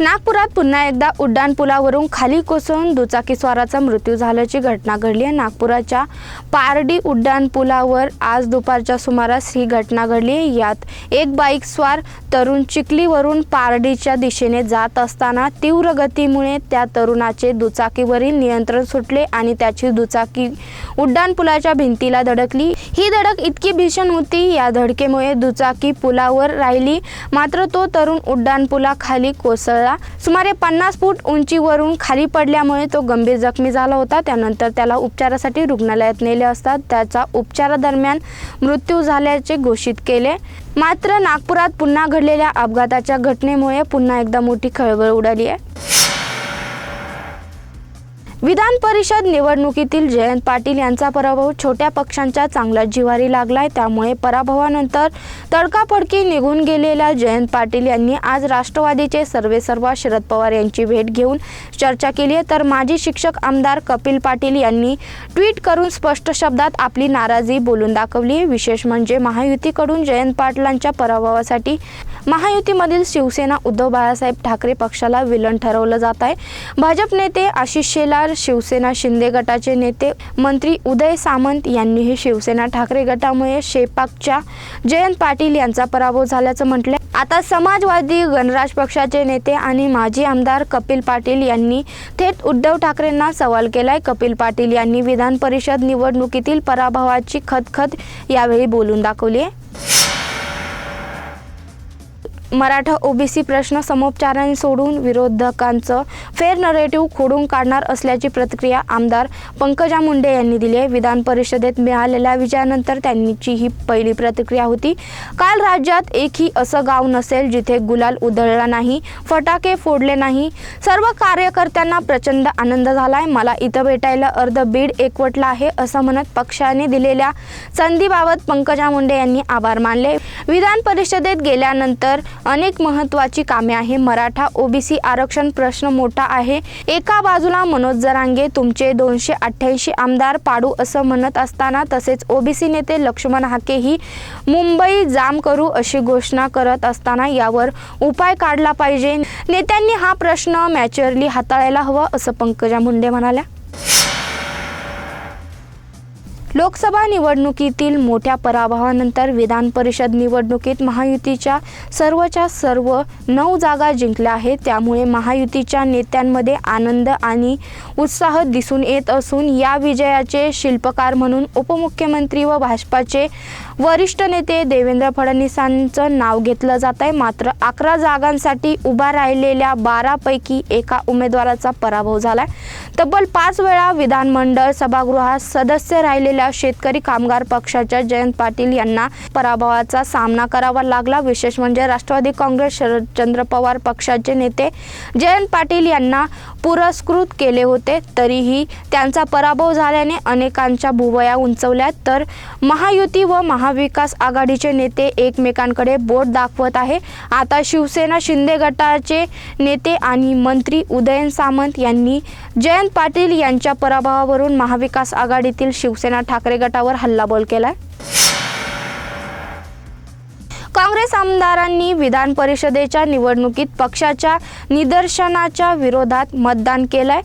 नागपुरात पुन्हा एकदा उड्डाणपुलावरून खाली कोसळून दुचाकीस्वाराचा मृत्यू झाल्याची घटना घडली आहे. नागपुराच्या पारडी उड्डाणपुलावर आज दुपारच्या सुमारास ही घटना घडली आहे. यात एक बाईक स्वार तरुण चिखलीवरून पारडीच्या दिशेने जात असताना तीव्र गतीमुळे त्या तरुणाचे दुचाकीवरील नियंत्रण सुटले आणि त्याची दुचाकी उड्डाणपुलाच्या भिंतीला धडकली. ही धडक इतकी भीषण होती या धडकेमुळे दुचाकी पुलावर राहिली. मात्र तो तरुण उड्डाणपुलाखाली कोसळला सुमारे पन्नास फूट उंचीवरून खाली पडल्यामुळे तो गंभीर जखमी झाला होता. त्यानंतर त्याला उपचारासाठी रुग्णालयात नेले असता त्याचा उपचारादरम्यान मृत्यू झाल्याचे घोषित केले. मात्र नागपुरात पुन्हा घडलेल्या अपघाताच्या घटनेमुळे पुन्हा एकदा मोठी खळबळ उडाली आहे. विधान परिषद निवडणुकीतील जयंत पाटील यांचा पराभव छोट्या पक्षांच्या चांगल्या जिवारी लागलाय. त्यामुळे पराभवानंतर तडकाफडकी निघून गेलेल्या जयंत पाटील यांनी आज राष्ट्रवादीचे सर्वेसर्वा शरद पवार यांची भेट घेऊन चर्चा केली आहे. तर माजी शिक्षक आमदार कपिल पाटील यांनी ट्विट करून स्पष्ट शब्दात आपली नाराजी बोलून दाखवली. आहे विशेष म्हणजे महायुतीकडून जयंत पाटलांच्या पराभवासाठी महायुतीमधील शिवसेना उद्धव बाळासाहेब ठाकरे पक्षाला विलन ठरवलं जात आहे. भाजप नेते आशिष शेलार शिवसेना शिंदे गटाचे नेते मंत्री उदय सामंत यांनीही शिवसेना ठाकरे गटामुळे शेपाकच्या जयंत पाटील यांचा पराभव झाल्याचं म्हटलं आता समाजवादी गणराज पक्षाचे नेते आणि माजी आमदार कपिल पाटील यांनी थेट उद्धव ठाकरेंना सवाल केलाय. कपिल पाटील यांनी विधान परिषद निवडणुकीतील पराभवाची खतखत यावेळी बोलून दाखवली आहे मराठा ओबीसी प्रश्न समोपचाराने सोडून विरोधकांचं फेर नरेटिव्ह खोडून काढणार असल्याची प्रतिक्रिया आमदार पंकजा मुंडे यांनी दिली आहे. विधान परिषदेत मिळालेल्या विजयानंतर त्यांची ही पहिली प्रतिक्रिया होती. काल राज्यात एकही असं गाव नसेल जिथे गुलाल उधळला नाही फटाके फोडले नाही. सर्व कार्यकर्त्यांना प्रचंड आनंद झालाय. मला इथं भेटायला अर्ध बीड एकवटला आहे असं म्हणत पक्षाने दिलेल्या संधीबाबत पंकजा मुंडे यांनी आभार मानले. विधान परिषदेत गेल्यानंतर अनेक महत्त्वाची कामे आहे. मराठा ओबीसी आरक्षण प्रश्न मोठा आहे. एका बाजूला मनोज जरांगे तुमचे दोनशे अठ्ठ्याऐंशी आमदार पाडू असं म्हणत असताना तसेच ओबीसी नेते लक्ष्मण हाकेही मुंबई जाम करू अशी घोषणा करत असताना यावर उपाय काढला पाहिजे. नेत्यांनी हा प्रश्न मॅच्युअरली हाताळायला हवा असं पंकजा मुंडे म्हणाल्या. लोकसभा निवडणुकीतील मोठ्या पराभवानंतर विधान परिषद निवडणुकीत महायुतीच्या सर्वच्या सर्व नऊ जागा जिंकल्या आहेत. त्यामुळे महायुतीच्या नेत्यांमध्ये आनंद आणि उत्साह दिसून येत असून या विजयाचे शिल्पकार म्हणून उपमुख्यमंत्री व भाजपाचे वरिष्ठ नेते देवेंद्र फडणवीसांचं नाव घेतलं जात आहे. मात्र अकरा जागांसाठी उभा राहिलेल्या बारापैकी एका उमेदवाराचा पराभव झाला आहे तब्बल पाच वेळा विधानमंडळ सभागृहात सदस्य राहिलेल्या शेतकरी कामगार पक्षाच्या जयंत पाटील यांना पराभवाचा सामना करावा लागला. विशेष म्हणजे राष्ट्रवादी काँग्रेस शरदचंद्र पवार पक्षाचे नेते जयंत पाटील यांना पुरस्कृत केले होते. तरीही त्यांचा पराभव झाल्याने अनेकांच्या भुवया उंचवल्या. तर महायुती व महा महाविकास आघाडीचे नेते एकमेकांकडे बोट दाखवत आहे. आता शिवसेना शिंदे गटाचे नेते आणि मंत्री उदयन सामंत यांनी जयंत पाटील यांच्या पराभवावरून महाविकास आघाडीतील शिवसेना ठाकरे गटावर हल्लाबोल केलाय. काँग्रेस आमदारांनी विधान परिषदेच्या निवडणुकीत पक्षाच्या निदर्शनाच्या विरोधात मतदान केलंय.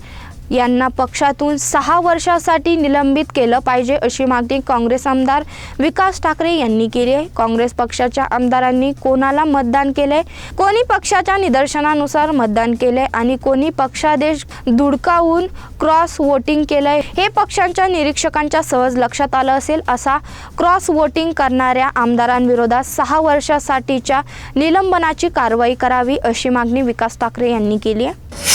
यांना पक्षातून सहा वर्षासाठी निलंबित केलं पाहिजे अशी मागणी काँग्रेस आमदार विकास ठाकरे यांनी केली आहे. काँग्रेस पक्षाच्या आमदारांनी कोणाला मतदान केलंय? कोणी पक्षाच्या निदर्शनानुसार मतदान केलंय? आणि कोणी पक्षादेश धुडकावून क्रॉस वोटिंग केलंय? हे पक्षांच्या निरीक्षकांच्या सहज लक्षात आलं असेल असा क्रॉस वोटिंग करणाऱ्या आमदारांविरोधात सहा वर्षासाठीच्या निलंबनाची कारवाई करावी अशी मागणी विकास ठाकरे यांनी केली आहे.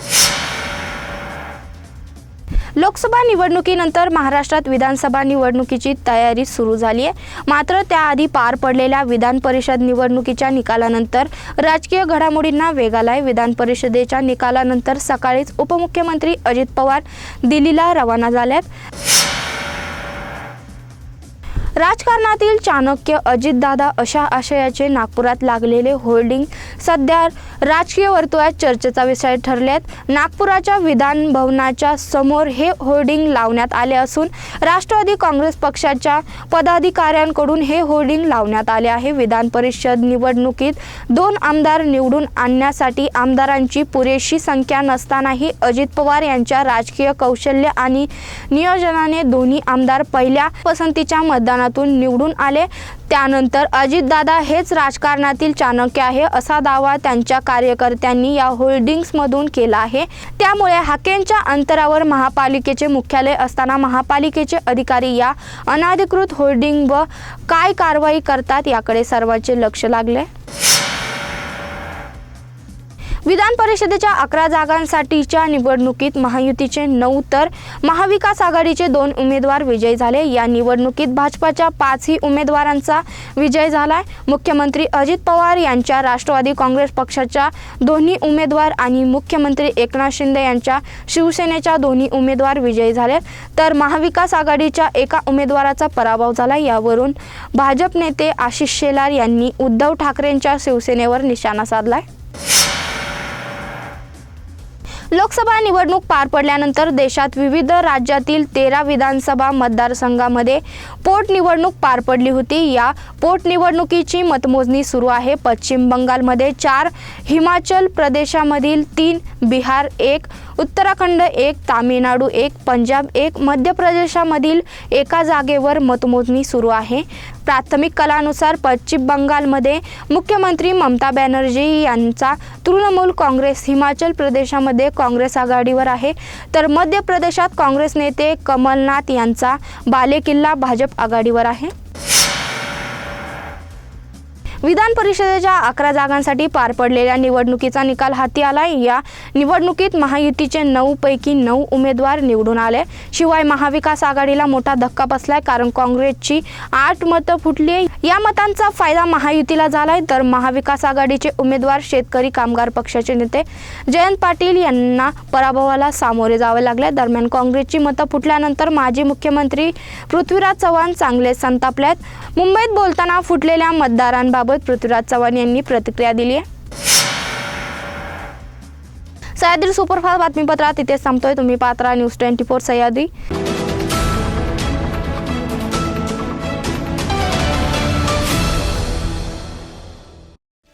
लोकसभा निवडणुकीनंतर महाराष्ट्रात विधानसभा निवडणुकीची तयारी सुरू झाली आहे. मात्र त्याआधी पार पडलेल्या विधान परिषद निवडणुकीच्या निकालानंतर राजकीय घडामोडींना वेगाला आहे. विधान परिषदेच्या निकालानंतर सकाळीच उपमुख्यमंत्री अजित पवार दिल्लीला रवाना झाल्यात राजकारणातील चाणक्य अजितदादा अशा आशयाचे नागपुरात लागलेले होल्डिंग सध्या राजकीय वर्तुळात चर्चेचा विषय ठरलेत. नागपुराच्या विधान भवनाच्या समोर हे होर्डिंग लावण्यात आले असून राष्ट्रवादी काँग्रेस पक्षाच्या पदाधिकाऱ्यांकडून हे होर्डिंग लावण्यात आले आहे. विधान परिषद निवडणुकीत दोन आमदार निवडून आणण्यासाठी आमदारांची पुरेशी संख्या नसतानाही अजित पवार यांच्या राजकीय कौशल्य आणि नियोजनाने दोन्ही आमदार पहिल्या पसंतीच्या मतदान राजकारणातून निवडून आले. त्यानंतर अजितदादा हेच राजकारणातील चाणक्य आहे असा दावा त्यांच्या कार्यकर्त्यांनी या होल्डिंग्समधून केला आहे. त्यामुळे हाकेंच्या अंतरावर महापालिकेचे मुख्यालय असताना महापालिकेचे अधिकारी या अनाधिकृत होल्डिंग व काय कारवाई करतात याकडे सर्वांचे लक्ष लागले. विधान परिषदेच्या अकरा जागांसाठीच्या निवडणुकीत महायुतीचे नऊ तर महाविकास आघाडीचे दोन उमेदवार विजयी झाले. या निवडणुकीत भाजपाच्या पाचही उमेदवारांचा विजय झालाय. मुख्यमंत्री अजित पवार यांच्या राष्ट्रवादी काँग्रेस पक्षाच्या दोन्ही उमेदवार आणि मुख्यमंत्री एकनाथ शिंदे यांच्या शिवसेनेच्या दोन्ही उमेदवार विजयी झाले. तर महाविकास आघाडीच्या एका उमेदवाराचा पराभव झाला. यावरून भाजप नेते आशिष शेलार यांनी उद्धव ठाकरेंच्या शिवसेनेवर निशाणा साधलाय. लोकसभा निवडणूक पार पडल्यानंतर देशात विविध राज्यातील तेरा विधानसभा मतदारसंघामध्ये पोटनिवडणूक पार पडली होती. या पोटनिवडणुकीची मतमोजणी सुरू आहे. पश्चिम बंगालमध्ये चार हिमाचल प्रदेशामधील तीन बिहार एक उत्तराखंड एक तामिळनाडू एक पंजाब एक मध्य प्रदेशामधील एका जागेवर मतमोजणी सुरू आहे. प्राथमिक कलानुसार पश्चिम बंगालमध्ये मुख्यमंत्री ममता बॅनर्जी यांचा तृणमूल काँग्रेस हिमाचल प्रदेशामध्ये काँग्रेस आघाडीवर आहे. तर मध्य प्रदेशात काँग्रेस नेते कमलनाथ यांचा बालेकिल्ला भाजप आघाडीवर आहे. विधान परिषदेच्या अकरा जागांसाठी पार पडलेल्या निवडणुकीचा निकाल हाती आला या निवडणुकीत महायुतीचे नऊ पैकी नऊ उमेदवार निवडून आले. शिवाय महाविकास आघाडीला मोठा धक्का बसलाय कारण काँग्रेसची आठ मतं फुटली या मतांचा फायदा महायुतीला झालाय. तर महाविकास आघाडीचे उमेदवार शेतकरी कामगार पक्षाचे नेते जयंत पाटील यांना पराभवाला सामोरे जावे लागले. दरम्यान काँग्रेसची मतं फुटल्यानंतर माजी मुख्यमंत्री पृथ्वीराज चव्हाण चांगले संतापल्यात मुंबईत बोलताना फुटलेल्या मतदारांबाबत पृथ्वीराज चव्हाण यांनी प्रतिक्रिया दिली आहे. सह्याद्री सुपरफास्ट बातमीपत्रात इथे संपतोय तुम्ही Patra news twenty four Sahyadri.